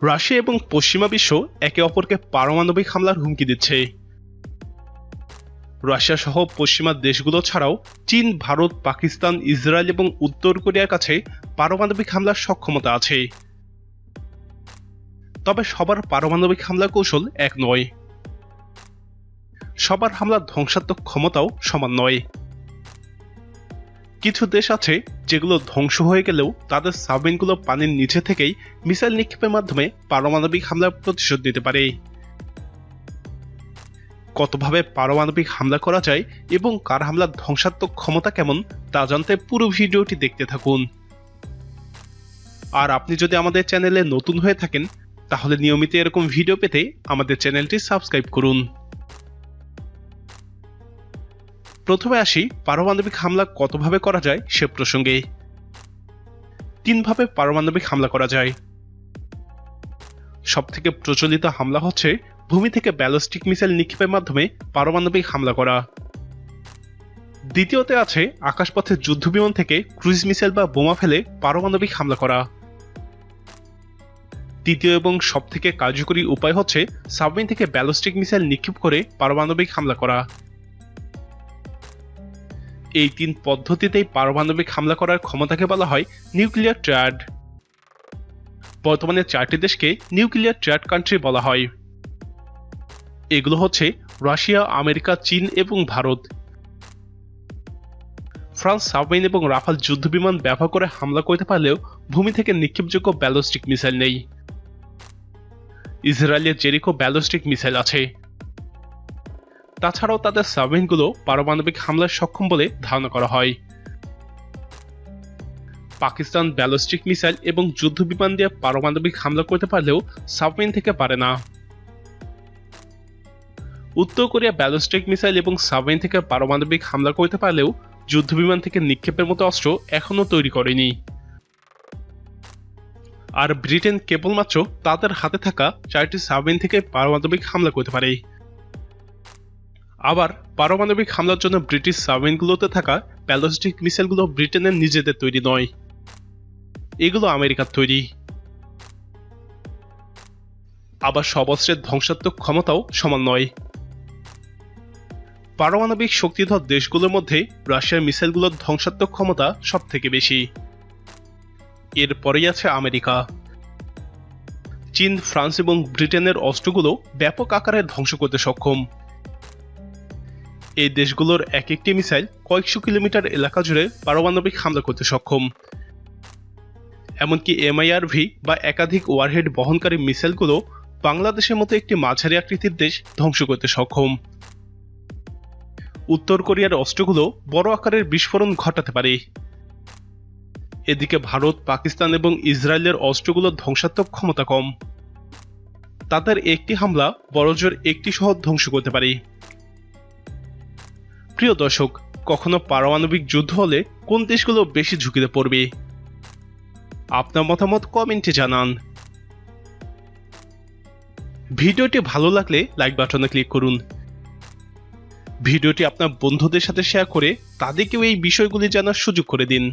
Russia এবং পশ্চিমা বিশ্ব একে অপরকে পারমাণবিক হামলার হুমকি দিচ্ছে। রাশিয়া সহ পশ্চিমা দেশগুলো ছাড়াও চীন, ভারত, পাকিস্তান, ইসরায়েল এবং উত্তর কোরিয়ার কাছে পারমাণবিক হামলার সক্ষমতা আছে। তবে সবার পারমাণবিক হামলা কৌশল এক নয়। সবার হামলার ধ্বংসাত্মক ক্ষমতাও সমান নয়। কিছু দেশ আছে যেগুলো ধ্বংস হয়ে গেলেও তাদের সাবমেরিনগুলো পানির নিচে থেকেই মিসাইল নিক্ষেপের মাধ্যমে পারমাণবিক হামলার প্রতিশোধ দিতে পারে। কতভাবে পারমাণবিক হামলা করা যায় এবং কার হামলার ধ্বংসাত্মক ক্ষমতা কেমন, তা জানতে পুরো ভিডিওটি দেখতে থাকুন। আর আপনি যদি আমাদের চ্যানেলে নতুন হয়ে থাকেন, তাহলে নিয়মিত এরকম ভিডিও পেতে আমাদের চ্যানেলটি সাবস্ক্রাইব করুন। প্রথমে আসি, পারমাণবিক হামলা কতভাবে করা যায় সে প্রসঙ্গে তিনভাবে পারমাণবিক হামলা করা যায়। সবথেকে প্রচলিত হামলা হচ্ছে ভূমি থেকে ব্যালিস্টিক মিসাইল নিক্ষেপের মাধ্যমে পারমাণবিক হামলা করা। দ্বিতীয়তে আছে আকাশপথে যুদ্ধবিমান থেকে ক্রুইজ মিসাইল বা বোমা ফেলে পারমাণবিক হামলা করা। তৃতীয় এবং সবথেকে কার্যকরী উপায় হচ্ছে সাবমেরিন থেকে ব্যালিস্টিক মিসাইল নিক্ষেপ করে পারমাণবিক হামলা করা। এই তিন পদ্ধতিতেই পারমাণবিক হামলা করার ক্ষমতাকে বলা হয় নিউক্লিয়ার ট্রায়াড। বর্তমানে চারটি দেশকে নিউক্লিয়ার ট্রায়াড কান্ট্রি বলা হয়। এগুলো হচ্ছে রাশিয়া, আমেরিকা, চীন এবং ভারত। ফ্রান্স সাবমেরিন এবং রাফাল যুদ্ধবিমান ব্যবহার করে হামলা করতে পারলেও ভূমি থেকে নিক্ষেপযোগ্য ব্যালিস্টিক মিসাইল নেই। ইসরায়েলের জেরিকো ব্যালিস্টিক মিসাইল আছে। তাছাড়াও তাদের সাবমেরিনগুলো পারমাণবিক হামলায় সক্ষম বলে ধারণা করা হয়। পাকিস্তান ব্যালিস্টিক মিসাইল এবং যুদ্ধবিমান দিয়ে পারমাণবিক হামলা করতে পারলেও সাবমেরিন থেকে পারে না। উত্তর কোরিয়া ব্যালিস্টিক মিসাইল এবং সাবমেরিন থেকে পারমাণবিক হামলা করতে পারলেও যুদ্ধবিমান থেকে নিক্ষেপের মতো অস্ত্র এখনও তৈরি করেনি। আর ব্রিটেন কেবলমাত্র তাদের হাতে থাকা চারটি সাবমেরিন থেকে পারমাণবিক হামলা করতে পারে। আবার পারমাণবিক হামলার জন্য ব্রিটিশ সাবমেরিনগুলোতে থাকা ব্যালিস্টিক মিসাইলগুলো ব্রিটেনের নিজেদের তৈরি নয়। এগুলো আমেরিকার তৈরি। আবার সব অস্ত্রের ধ্বংসাত্মক ক্ষমতাও সমান নয়। পারমাণবিক শক্তিধর দেশগুলোর মধ্যে রাশিয়ার মিসাইলগুলোর ধ্বংসাত্মক ক্ষমতা সব থেকে বেশি। এরপরেই আছে আমেরিকা। চীন, ফ্রান্স এবং ব্রিটেনের অস্ত্রগুলো ব্যাপক আকারে ধ্বংস করতে সক্ষম। এই দেশগুলোর এক একটি মিসাইল কয়েকশো কিলোমিটার এলাকা জুড়ে পারমাণবিক হামলা করতে সক্ষম। এমনকি এমআইআরভি বা একাধিক ওয়ারহেড বহনকারী মিসাইলগুলো বাংলাদেশের মতো একটি মাঝারি আকৃতির দেশ ধ্বংস করতে সক্ষম। উত্তর কোরিয়ার অস্ত্রগুলো বড় আকারের বিস্ফোরণ ঘটাতে পারে। এদিকে ভারত, পাকিস্তান এবং ইসরায়েলের অস্ত্রগুলোর ধ্বংসাত্মক ক্ষমতা কম। তাদের একটি হামলা বড়জোর একটি শহর ধ্বংস করতে পারে। প্রিয় দর্শক, কখনো পারমাণবিক যুদ্ধ হলে কোন দেশগুলো বেশি ঝুঁকিতে পড়বে? আপনার মতামত কমেন্টে জানান। ভিডিওটি ভালো লাগলে লাইক বাটনে ক্লিক করুন। ভিডিওটি আপনার বন্ধুদের সাথে শেয়ার করে তাদেরকেও এই বিষয়গুলি জানার সুযোগ করে দিন।